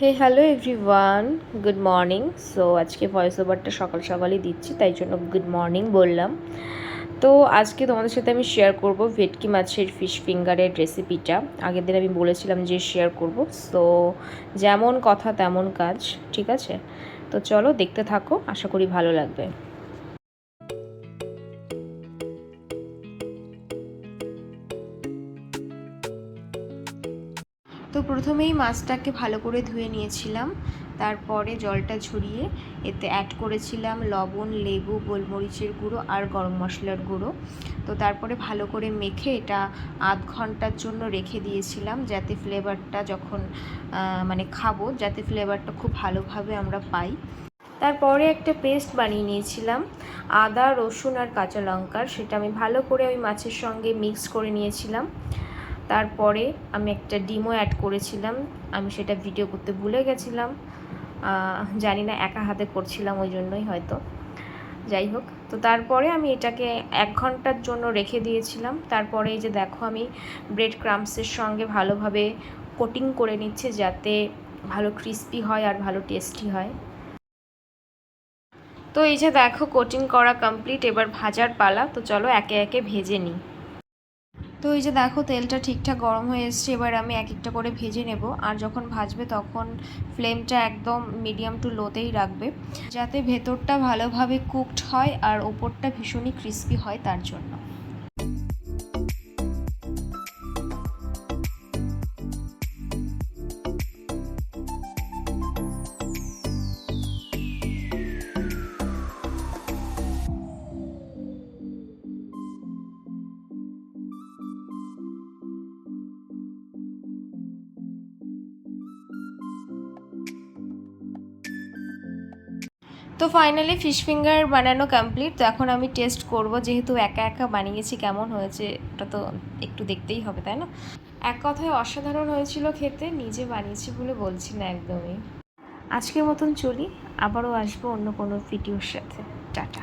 Hey hello everyone good morning so আজকে voice ওভারটা সকাল সকালই দিচ্ছি, তাই জন্য গুড মর্নিং বললাম। তো, আজকে তোমাদের সাথে আমি শেয়ার করব ভেটকি মাছের ফিশ ফিঙ্গারের রেসিপিটা আগের দিন আমি বলেছিলাম যে শেয়ার করব। সো যেমন কথা তেমন কাজ, ঠিক আছে? তো চলো দেখতে থাকো, আশা করি ভালো লাগবে। তো প্রথমেই মাছটাকে ভালো করে ধুয়ে নিয়েছিলাম। তারপরে জলটা ঝরিয়ে এতে অ্যাড করেছিলাম লবণ, লেবু, গোলমরিচের গুঁড়ো আর গরম মশলার গুঁড়ো। তো তারপরে ভালো করে মেখে এটা আধ ঘণ্টার জন্য রেখে দিয়েছিলাম যাতে ফ্লেভারটা যখন মানে খাব যাতে ফ্লেভারটা খুব ভালোভাবে আমরা পাই। তারপরে একটা পেস্ট বানিয়ে নিয়েছিলাম, আদা, রসুন আর কাঁচা লঙ্কার। সেটা আমি ভালো করে ওই মাছের সঙ্গে মিক্স করে নিয়েছিলাম। তারপরে আমি একটা ডিমও অ্যাড করেছিলাম। আমি সেটা ভিডিও করতে ভুলে গেছিলাম। জানি না, একা হাতে করছিলাম ওই জন্যই হয়তো। যাই হোক, তো তারপরে আমি এটাকে এক ঘণ্টার জন্য রেখে দিয়েছিলাম। তারপরে এই যে দেখো, আমি ব্রেড ক্রামসের সঙ্গে ভালোভাবে কোটিং করে নিচ্ছে যাতে ভালো ক্রিস্পি হয় আর ভালো টেস্টি হয়। তো এই যে দেখো কোটিং করা কমপ্লিট এবার ভাজার পালা। তো চলো একে একে ভেজে নিই। তো এই যে দেখো, তেলটা ঠিকঠাক গরম হয়ে এসছে, এবার আমি এক একটা করে ভেজে নেব। আর যখন ভাজবে তখন ফ্লেমটা একদম মিডিয়াম টু লোতেই রাখবে। যাতে ভেতরটা ভালোভাবে কুকড হয় আর ওপরটা ভীষণই ক্রিস্পি হয় তার জন্য। তো ফাইনালি ফিশ ফিঙ্গার বানানো কমপ্লিট তো এখন আমি টেস্ট করব যেহেতু একা একা বানিয়েছি, কেমন হয়েছে ওটা তো একটু দেখতেই হবে, তাই না? এক কথায় অসাধারণ হয়েছিল খেতে, নিজে বানিয়েছি বলে বলছি না একদমই। আজকের মতন চলি, আবারও আসব অন্য কোনো ভিডিওর সাথে। টাটা।